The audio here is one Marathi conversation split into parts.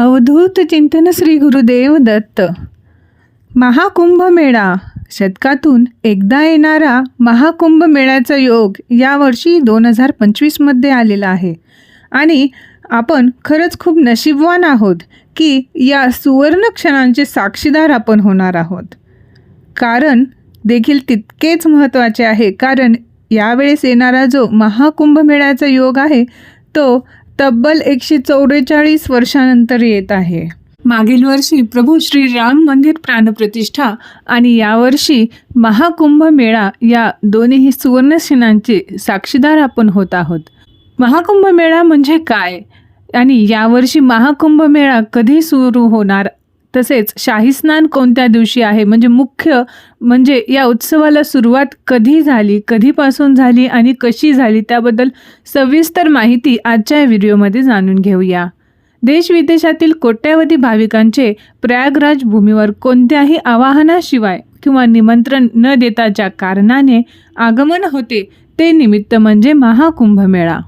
अवधूत चिंतन श्री गुरुदेव दत्त. महाकुंभ मेळा शतकातून एकदा येणारा महाकुंभ मेळ्याचा योग यावर्षी दोन हजार पंचवीसमध्ये आलेला आहे. आणि आपण खरंच खूप नशीबवान आहोत की या सुवर्ण क्षणांचे साक्षीदार आपण होणार आहोत. कारण देखील तितकेच महत्त्वाचे आहे कारण यावेळेस येणारा जो महाकुंभ मेळ्याचा योग आहे तो तब्बल एकशे चौवेचाळीस वर्षानंतर येत आहे. मागील वर्षी प्रभू श्री राम मंदिर प्राणप्रतिष्ठा आणि यावर्षी महाकुंभ मेळा या दोन्ही सुवर्णसेनांचे साक्षीदार आपण होत आहोत. महाकुंभ मेळा म्हणजे काय? आणि यावर्षी महाकुंभ मेळा कधी सुरू होणार तसेच शाही स्नान कोणत्या दिवशी आहे? म्हणजे मुख्य म्हणजे या उत्सवाला सुरुवात कधी झाली? कधीपासून झाली आणि कशी झाली? त्याबद्दल सविस्तर माहिती आजच्या या व्हिडिओमध्ये जाणून घेऊया. देशविदेशातील कोट्यावधी भाविकांचे प्रयागराज भूमीवर कोणत्याही आवाहनाशिवाय किंवा निमंत्रण न देताच्या कारणाने आगमन होते ते निमित्त म्हणजे महाकुंभमेळा.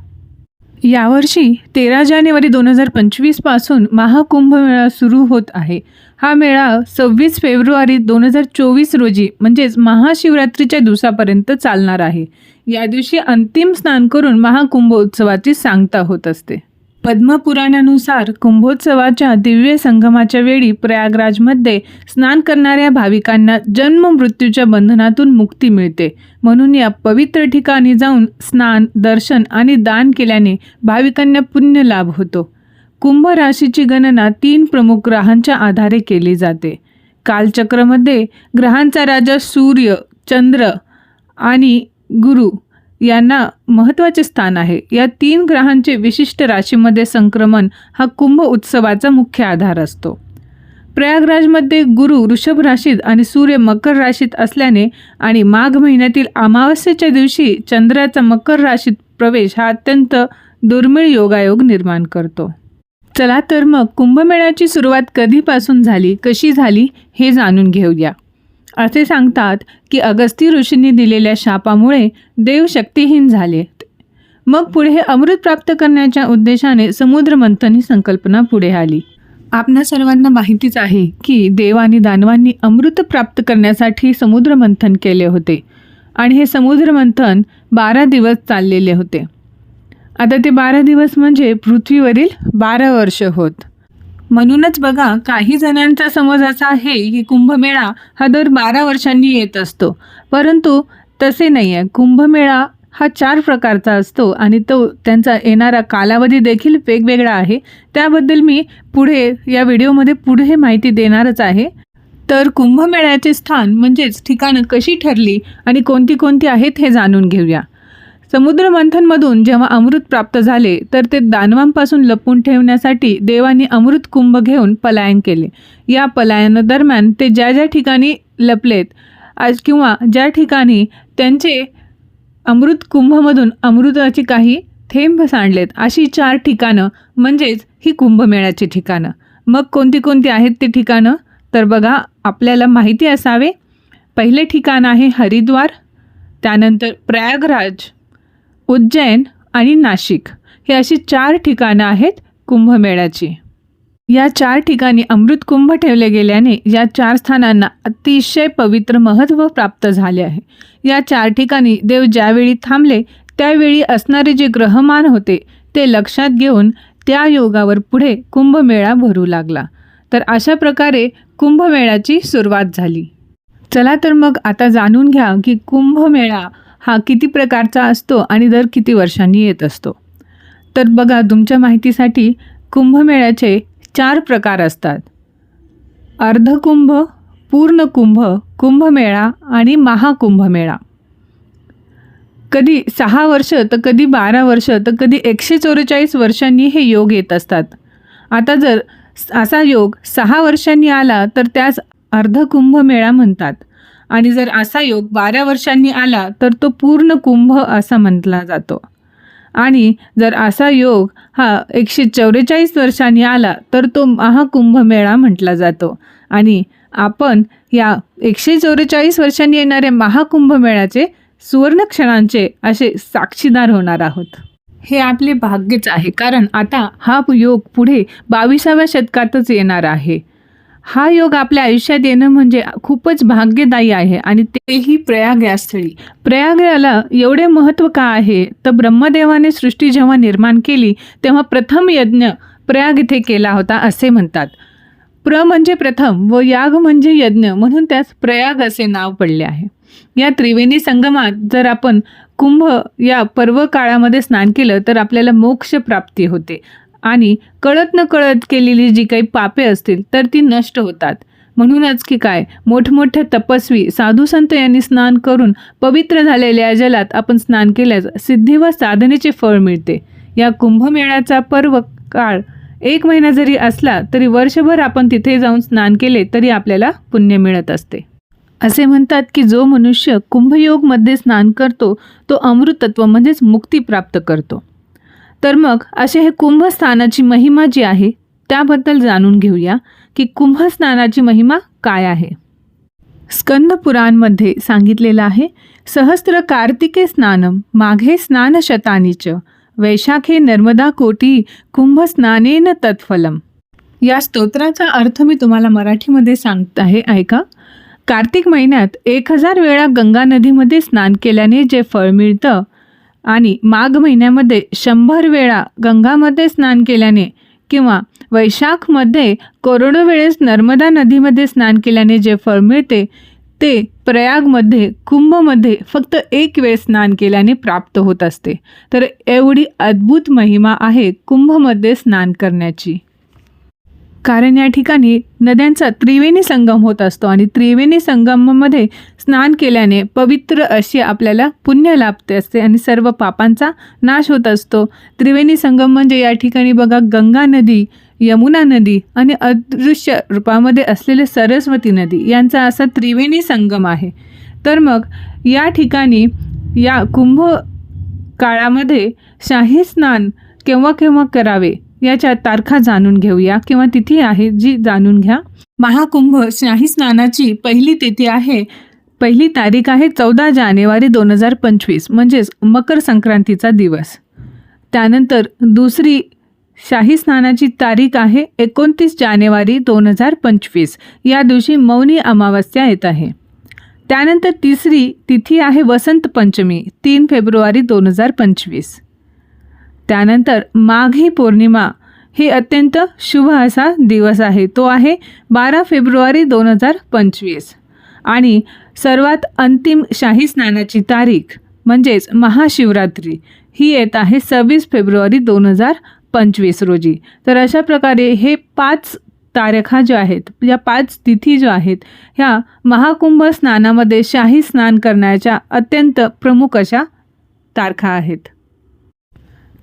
यावर्षी तेरा जानेवारी दोन हजार पंचवीसपासून महाकुंभ मेळा सुरू होत आहे. हा मेळा सव्वीस फेब्रुवारी दोन हजार चोवीस रोजी म्हणजेच महाशिवरात्रीच्या दिवसापर्यंत चालणार आहे. या दिवशी अंतिम स्नान करून महाकुंभ उत्सवाची सांगता होत असते. पद्मपुराणानुसार कुंभोत्सवाच्या दिव्य संगमाच्या वेळी प्रयागराजमध्ये स्नान करणाऱ्या भाविकांना जन्म मृत्यूच्या बंधनातून मुक्ती मिळते. म्हणून या पवित्र ठिकाणी जाऊन स्नान दर्शन आणि दान केल्याने भाविकांना पुण्य लाभ होतो. कुंभ राशीची गणना तीन प्रमुख ग्रहांच्या आधारे केली जाते. कालचक्रमध्ये ग्रहांचा राजा सूर्य चंद्र आणि गुरु यांना महत्त्वाचे स्थान आहे. या तीन ग्रहांचे विशिष्ट राशीमध्ये संक्रमण हा कुंभ उत्सवाचा मुख्य आधार असतो. प्रयागराजमध्ये गुरु वृषभ राशीत आणि सूर्य मकर राशीत असल्याने आणि माघ महिन्यातील अमावस्येच्या दिवशी चंद्राचा मकर राशीत प्रवेश हा अत्यंत दुर्मिळ योगायोग निर्माण करतो. चला तर मग कुंभमेळ्याची सुरुवात कधीपासून झाली कशी झाली हे जाणून घेऊया. असे सांगतात की अगस्ती ऋषींनी दिलेल्या शापामुळे देव शक्तिहीन झाले. मग पुढे हे अमृत प्राप्त करण्याच्या उद्देशाने समुद्रमंथन ही संकल्पना पुढे आली. आपणा सर्वांना माहितीच आहे की देव आणि दानवांनी अमृत प्राप्त करण्यासाठी समुद्रमंथन केले होते आणि हे समुद्रमंथन बारा दिवस चाललेले होते. आता ते बारा दिवस म्हणजे पृथ्वीवरील बारा वर्ष होत. म्हणूनच बघा काही जणांचा समज असा आहे की कुंभमेळा हा दर बारा वर्षांनी येत असतो. परंतु तसे नाही आहे कुंभमेळा हा चार प्रकारचा असतो आणि तो त्यांचा येणारा कालावधी देखील वेगवेगळा आहे. त्याबद्दल मी पुढे या व्हिडिओमध्ये पुढे माहिती देणारच आहे. तर कुंभमेळ्याचे स्थान म्हणजेच ठिकाणं कशी ठरली आणि कोणती कोणती आहेत हे जाणून घेऊया. समुद्र मंथनमधून जेव्हा अमृत प्राप्त झाले तर ते दानवांपासून लपून ठेवण्यासाठी देवानी अमृत कुंभ घेऊन पलायन केले. या पलायनादरम्यान ते ज्या ज्या ठिकाणी लपलेत आज किंवा ज्या ठिकाणी त्यांचे अमृत कुंभमधून अमृताची काही थेंब सांडलेत अशी चार ठिकाणं म्हणजेच ही कुंभमेळ्याची ठिकाणं. मग कोणती कोणती आहेत ती ठिकाणं? तर बघा आपल्याला माहिती असावे. पहिले ठिकाण आहे हरिद्वार त्यानंतर प्रयागराज उज्जैन आणि नाशिक ही अशी चार ठिकाणं आहेत कुंभमेळ्याची. या चार ठिकाणी अमृत कुंभ ठेवले गेल्याने या चार स्थानांना अतिशय पवित्र महत्त्व प्राप्त झाले आहे. या चार ठिकाणी देव ज्यावेळी थांबले त्यावेळी असणारे जे ग्रहमान होते ते लक्षात घेऊन त्या योगावर पुढे कुंभमेळा भरू लागला. तर अशा प्रकारे कुंभमेळ्याची सुरुवात झाली. चला तर मग आता जाणून घ्या की कुंभमेळा हा किती प्रकारचा असतो आणि दर किती वर्षांनी येत असतो. तर बघा तुमच्या माहितीसाठी कुंभमेळ्याचे चार प्रकार असतात. अर्धकुंभ पूर्णकुंभ कुंभमेळा आणि महाकुंभमेळा. कधी सहा वर्ष तर कधी बारा वर्ष तर कधी एकशे चौवेचाळीस वर्षांनी हे योग येत असतात. आता जर असा योग सहा वर्षांनी आला तर त्यास अर्धकुंभमेळा म्हणतात. आणि जर असा योग बारा वर्षांनी आला तर तो पूर्ण कुंभ असा म्हटला जातो. आणि जर असा योग हा एकशे चौवेचाळीस वर्षांनी आला तर तो महाकुंभमेळा म्हटला जातो. आणि आपण या एकशे चौवेचाळीस वर्षांनी येणाऱ्या महाकुंभमेळ्याचे सुवर्णक्षणांचे असे साक्षीदार होणार आहोत. हे आपले भाग्यच आहे कारण आता हा योग पुढे बावीसाव्या शतकातच येणार आहे. हा योग आपल्या आयुष्यात येणं म्हणजे खूपच भाग्यदायी आहे आणि तेही प्रयाग या स्थळी एवढे महत्त्व का आहे? तर ब्रह्मदेवाने सृष्टी जेव्हा निर्माण केली तेव्हा प्रथम यज्ञ प्रयाग इथे केला होता असे म्हणतात. प्र म्हणजे प्रथम व याग म्हणजे यज्ञ म्हणून त्यास प्रयाग असे नाव पडले आहे. या त्रिवेणी संगमात जर आपण कुंभ या पर्व काळामध्ये स्नान केलं तर आपल्याला मोक्ष प्राप्ती होते. आणि कळत न कळत केलेली जी काही पापे असतील तर ती नष्ट होतात. म्हणूनच की काय मोठमोठे तपस्वी साधू संत यांनी स्नान करून पवित्र झालेल्या जलात आपण स्नान केल्यास सिद्धी व साधनेचे फळ मिळते. या कुंभमेळ्याचा पर्व काळ एक महिना जरी असला तरी वर्षभर आपण तिथे जाऊन स्नान केले तरी आपल्याला पुण्य मिळत असते. असे म्हणतात की जो मनुष्य कुंभयोगमध्ये स्नान करतो तो अमृतत्व म्हणजेच मुक्ती प्राप्त करतो. तर मग असे हे कुंभस्थानाची महिमा जी आहे त्याबद्दल जाणून घेऊया की कुंभस्नानाची महिमा काय आहे. स्कंद पुराणमध्ये सांगितलेलं आहे सहस्त्र कार्तिके स्नानम माघे स्नान शतानीच वैशाखे नर्मदा कोटी कुंभस्नानेन तत्फलम. या स्तोत्राचा अर्थ मी तुम्हाला मराठीमध्ये सांगत आहे ऐका. कार्तिक महिन्यात एक हजार वेळा गंगा नदीमध्ये स्नान केल्याने जे फळ मिळतं आणि माघ महिन्यामध्ये शंभर वेळा गंगामध्ये स्नान केल्याने किंवा वैशाखमध्ये करोडो वेळेस नर्मदा नदीमध्ये स्नान केल्याने जे फळ मिळते ते प्रयागमध्ये कुंभमध्ये फक्त एक वेळ स्नान केल्याने प्राप्त होत असते. तर एवढी अद्भुत महिमा आहे कुंभमध्ये स्नान करण्याची. कारण या ठिकाणी नद्यांचा त्रिवेणी संगम होत असतो आणि त्रिवेणी संगममध्ये स्नान केल्याने पवित्र अशी आपल्याला पुण्य लाभते असते आणि सर्व पापांचा नाश होत असतो. त्रिवेणी संगम म्हणजे या ठिकाणी बघा गंगा नदी यमुना नदी आणि अदृश्य रूपामध्ये असलेले सरस्वती नदी यांचा असा त्रिवेणी संगम आहे. तर मग या ठिकाणी या कुंभ काळामध्ये शाही स्नान केव्हा केव्हा करावे? याच्या तारखा जाणून घेऊया किंवा तिथी आहे जी जाणून घ्या. महाकुंभ शाही स्नानाची पहिली तिथी आहे. पहिली तारीख आहे चौदा जानेवारी दोन हजार पंचवीस म्हणजेच मकर संक्रांतीचा दिवस. त्यानंतर दुसरी शाही स्नानाची तारीख आहे एकोणतीस जानेवारी दोन हजार पंचवीस या दिवशी मौनी अमावस्या येत आहे. त्यानंतर तिसरी तिथी आहे वसंत पंचमी तीन फेब्रुवारी दोन हजार पंचवीस. त्यानंतर माघी पौर्णिमा ही अत्यंत शुभ असा दिवस आहे. तो आहे बारा फेब्रुवारी दोन हजार पंचवीस. आणि सर्वात अंतिम शाही स्नानाची तारीख म्हणजेच महाशिवरात्री ही येत आहे सव्वीस फेब्रुवारी दोन हजार पंचवीस रोजी. तर अशा प्रकारे हे पाच तारखा ज्या आहेत या पाच तिथी ज्या आहेत ह्या महाकुंभ स्नानामध्ये शाही स्नान करण्याच्या अत्यंत प्रमुख अशा तारखा आहेत.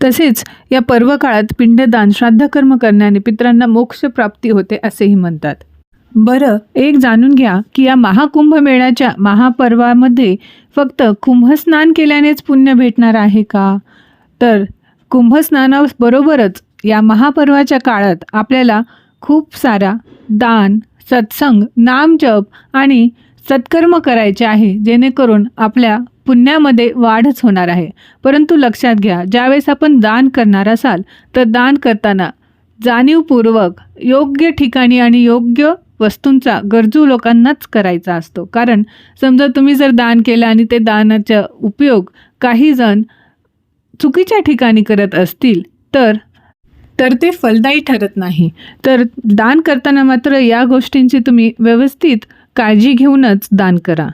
तसेच या पर्व काळात पिंडदान श्राद्धकर्म करण्याने पितरांना मोक्ष प्राप्ती होते असेही म्हणतात. बरं एक जाणून घ्या की या महाकुंभ मेळ्याच्या महापर्वामध्ये फक्त कुंभस्नान केल्यानेच पुण्य भेटणार आहे का? तर कुंभस्नानाबरोबरच या महापर्वाच्या काळात आपल्याला खूप सारा दान सत्संग नामजप आणि सत्कर्म करायचे आहे जेणेकरून आपल्या पुण्यामध्ये वाढच होणार आहे. परंतु लक्षात घ्या ज्यावेळेस आपण दान करणार असाल तर दान करताना जाणीवपूर्वक योग्य ठिकाणी आणि योग्य वस्तूंचा गरजू लोकांनाच करायचा असतो. कारण समजा तुम्ही जर दान केलं आणि ते दानाचा उपयोग काही जण चुकीच्या ठिकाणी करत असतील तर तर ते फलदायी ठरत नाही. तर दान करताना मात्र या गोष्टींची तुम्ही व्यवस्थित काळजी घेऊनच दान करा.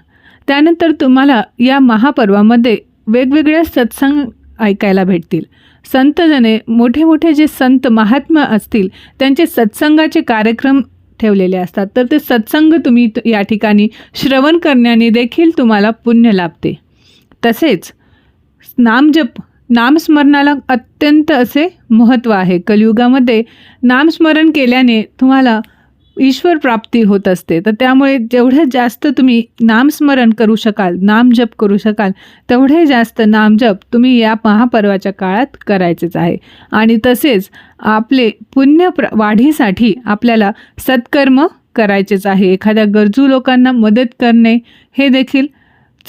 त्यानंतर तुम्हाला या महापर्वामध्ये वेगवेगळ्या सत्संग ऐकायला भेटतील. संतजने मोठे मोठे जे संत महात्मा असतील त्यांचे सत्संगाचे कार्यक्रम ठेवलेले असतात. तर ते सत्संग तुम्ही या ठिकाणी श्रवण करण्याने देखील तुम्हाला पुण्य लाभते. तसेच नामजप नामस्मरणाला अत्यंत असे महत्त्व आहे. कलियुगामध्ये नामस्मरण केल्याने तुम्हाला ईश्वर प्राप्ती होत असते. तर त्यामुळे जेवढं जास्त तुम्ही नामस्मरण करू शकाल नामजप करू शकाल तेवढे जास्त नामजप तुम्ही या महापर्वाच्या काळात करायचेच आहे. आणि तसेच आपले पुण्य प्र वाढीसाठी आपल्याला सत्कर्म करायचेच आहे. एखाद्या गरजू लोकांना मदत करणे हे देखील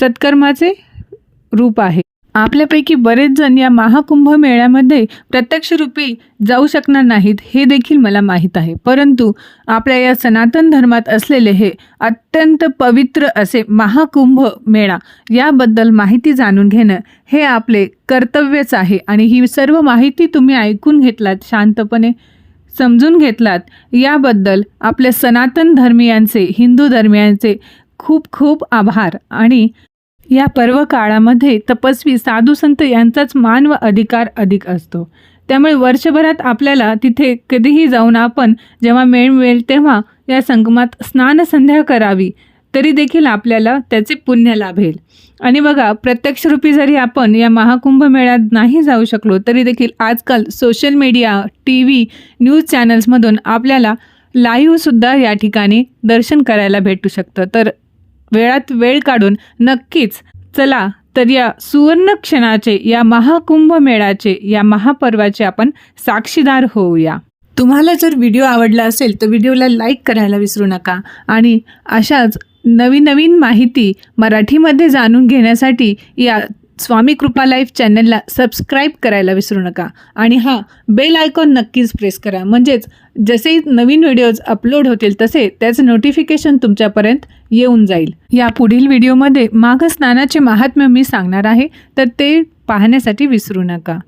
सत्कर्माचे रूप आहे. आपल्यापैकी बरेच जण या महाकुंभ मेळ्यामध्ये प्रत्यक्षरूपी जाऊ शकणार नाहीत हे देखील मला माहीत आहे. परंतु आपल्या या सनातन धर्मात असलेले हे अत्यंत पवित्र असे महाकुंभ मेळा याबद्दल माहिती जाणून घेणं हे आपले कर्तव्यच आहे. आणि ही सर्व माहिती तुम्ही ऐकून घेतलात शांतपणे समजून घेतलात याबद्दल आपल्या सनातन धर्मियांचे हिंदू धर्मियांचे खूप खूप आभार. आणि या पर्व काळामध्ये तपस्वी साधू संत यांचाच मान व अधिकार अधिक असतो. त्यामुळे वर्षभरात आपल्याला तिथे कधीही जाऊन आपण जेव्हा मेळ मिळेल तेव्हा या संगमात स्नानसंध्या करावी तरी देखील आपल्याला त्याचे पुण्य लाभेल. आणि बघा प्रत्यक्षरूपी जरी आपण या महाकुंभ मेळ्यात नाही जाऊ शकलो तरी देखील आजकाल social media T V news चॅनल्समधून आपल्याला लाईव्हसुद्धा या ठिकाणी दर्शन करायला भेटू शकतं. तर वेळात वेळ काढून नक्कीच चला तर या सुवर्ण क्षणाचे या महाकुंभ मेळाचे या महापर्वाचे आपण साक्षीदार होऊया. तुम्हाला जर व्हिडिओ आवडला असेल तर व्हिडिओला लाईक करायला विसरू नका आणि अशाच नवीन नवीन माहिती मराठीमध्ये जाणून घेण्यासाठी या स्वामी कृपा लाईफ चॅनलला सबस्क्राईब करायला विसरू नका आणि हा बेल आयकॉन नक्कीच प्रेस करा. म्हणजेच जसे नवीन व्हिडिओज अपलोड होतील तसे त्याचं नोटिफिकेशन तुमच्यापर्यंत येऊन जाईल. या पुढील व्हिडिओमध्ये माघ स्नानाचे महात्म्य मी सांगणार आहे तर ते पाहण्यासाठी विसरू नका.